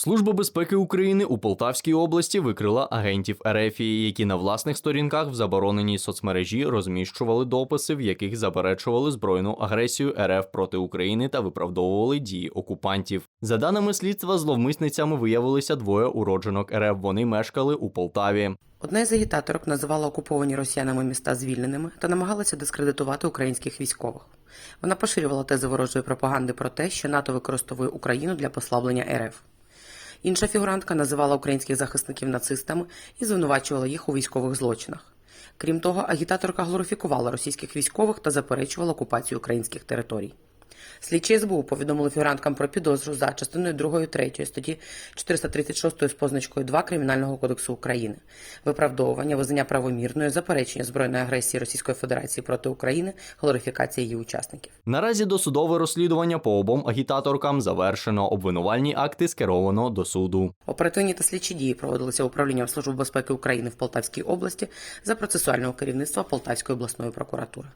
Служба безпеки України у Полтавській області викрила агентів Ерефії, які на власних сторінках в забороненій соцмережі розміщували дописи, в яких заперечували збройну агресію РФ проти України та виправдовували дії окупантів. За даними слідства, зловмисницями виявилися двоє уродженок РФ. Вони мешкали у Полтаві. Одна із агітаторок називала окуповані росіянами міста звільненими та намагалася дискредитувати українських військових. Вона поширювала тези ворожої пропаганди про те, що НАТО використовує Україну для послаблення РФ. Інша фігурантка називала українських захисників нацистами і звинувачувала їх у військових злочинах. Крім того, агітаторка глорифікувала російських військових та заперечувала окупацію українських територій. Слідчі СБУ повідомили фігуранткам про підозру за частиною 2 3 статті 436 з позначкою 2 Кримінального кодексу України, виправдовування, визнання правомірної, заперечення збройної агресії Російської Федерації проти України, глорифікація її учасників. Наразі досудове розслідування по обом агітаторкам завершено. Обвинувальні акти скеровано до суду. Оперативні та слідчі дії проводилися управлінням Служби безпеки України в Полтавській області за процесуального керівництва Полтавської обласної прокуратури.